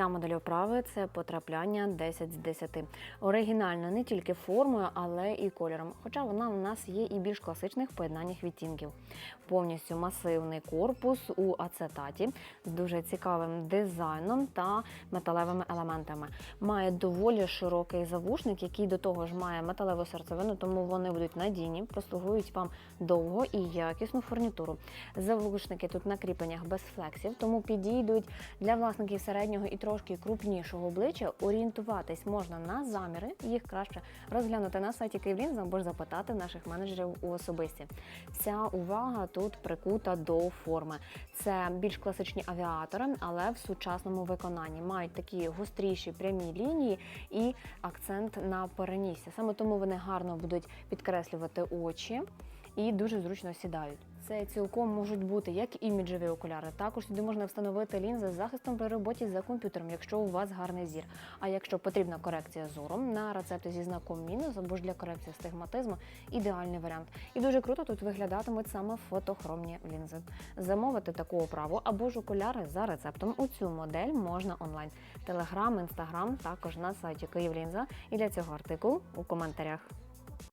Ця модель оправи це потрапляння 10 з 10. Оригінальна не тільки формою, але і кольором. Хоча вона у нас є і більш класичних поєднаннях відтінків. Повністю масивний корпус у ацетаті з дуже цікавим дизайном та металевими елементами. Має доволі широкий завушник, який до того ж має металеву серцевину, тому вони будуть надійні, прослугують вам довго і якісну фурнітуру. Завушники тут на кріпленнях без флексів, тому підійдуть для власників середнього і трошки крупнішого обличчя. Орієнтуватись можна на заміри. Їх краще розглянути на сайті Київлінз або ж запитати наших менеджерів у особисті. Вся увага тут прикута до форми. Це більш класичні авіатори, але в сучасному виконанні мають такі гостріші прямі лінії і акцент на перенісся. Саме тому вони гарно будуть підкреслювати очі і дуже зручно сідають. Це цілком можуть бути як іміджеві окуляри. Також сюди можна встановити лінзи з захистом при роботі за комп'ютером, якщо у вас гарний зір. А якщо потрібна корекція зору на рецепти зі знаком мінус або ж для корекції стигматизму, ідеальний варіант. І дуже круто тут виглядатимуть саме фотохромні лінзи. Замовити таку оправу або ж окуляри за рецептом у цю модель можна онлайн. Телеграм, інстаграм також на сайті Київлінза. І для цього артикул у коментарях.